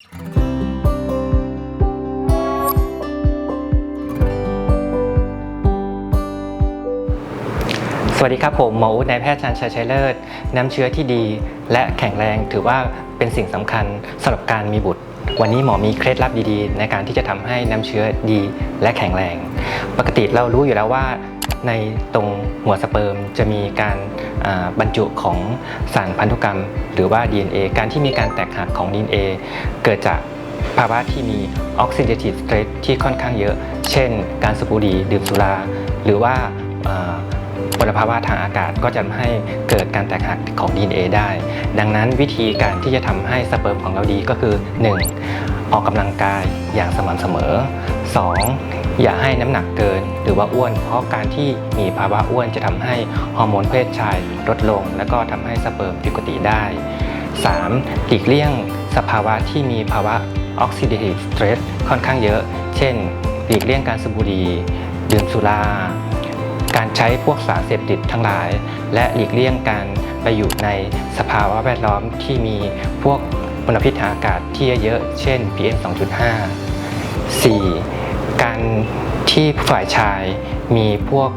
สวัสดีครับผมหมออู๊ดนายแพทย์ชันชัยชัยเลิศน้ำเชื้อที่ดี และแข็งแรงถือว่าเป็นสิ่งสำคัญสำหรับการมีบุตร วันนี้หมอมีเคล็ดลับดีๆ ในการที่จะทำให้น้ำเชื้อดีและแข็งแรง ปกติเรารู้อยู่แล้วว่า ในตรงหัวสเปิร์มจะมีการบรรจุของสารพันธุกรรม หรือว่า DNA การที่มีการแตกหักของ DNA เกิดจากภาวะที่มี oxidative stress ที่ค่อนข้างเยอะ เช่น การสูบบุหรี่ดื่มสุรา หรือว่าอ่ามลภาวะทางอากาศก็จะทำให้เกิดการแตกหักของ DNA ได้ ดังนั้นวิธีการที่จะทำให้สเปิร์มของเราดีก็คือ 1. ออกกำลังกายอย่างสม่ำเสมอ 2. อย่าให้น้ำหนักเกิน หรือว่าอ้วน เพราะการที่มีภาวะอ้วนจะทำให้ฮอร์โมนเพศชายลดลง และก็ทำให้สเปิร์มผิดปกติได้ 3. หลีกเลี่ยงสภาวะที่มีภาวะ oxidative stress ค่อนข้างเยอะ เช่น หลีกเลี่ยงการสูบบุหรี่ดื่มสุรา การใช้พวกสารเสพติดทั้งหลาย และหลีกเลี่ยงการไปอยู่ในสภาวะแวดล้อมที่มีพวกมลพิษทางอากาศที่เยอะ เช่น PM 2.5 4. การที่ฝ่ายชายมีพวก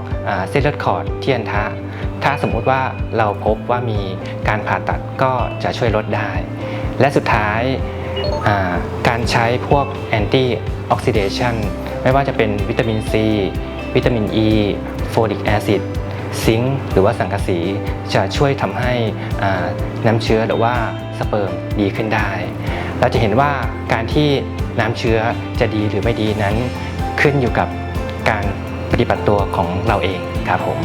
เส้นเลือดขอดที่อันทะ ถ้าสมมุติว่าเราพบว่ามีการผ่าตัดก็จะช่วยลดได้ และสุดท้ายาการใช้พวกแอนตี้ออกซิเดชันไม่ว่าจะเป็นวิตามินซี วิตามินอ e, ีโฟลิกแอซิดซิงค์หรือว่าสังกะสีจะช่วยทำให้น้ำเชื้อหรือว่าสเปิร์มดีขึ้นได้ เราจะเห็นว่าการที่น้ำเชื้อจะดีหรือไม่ดีนั้น ขึ้นอยู่กับการปฏิบัติตัวของเราเองครับผม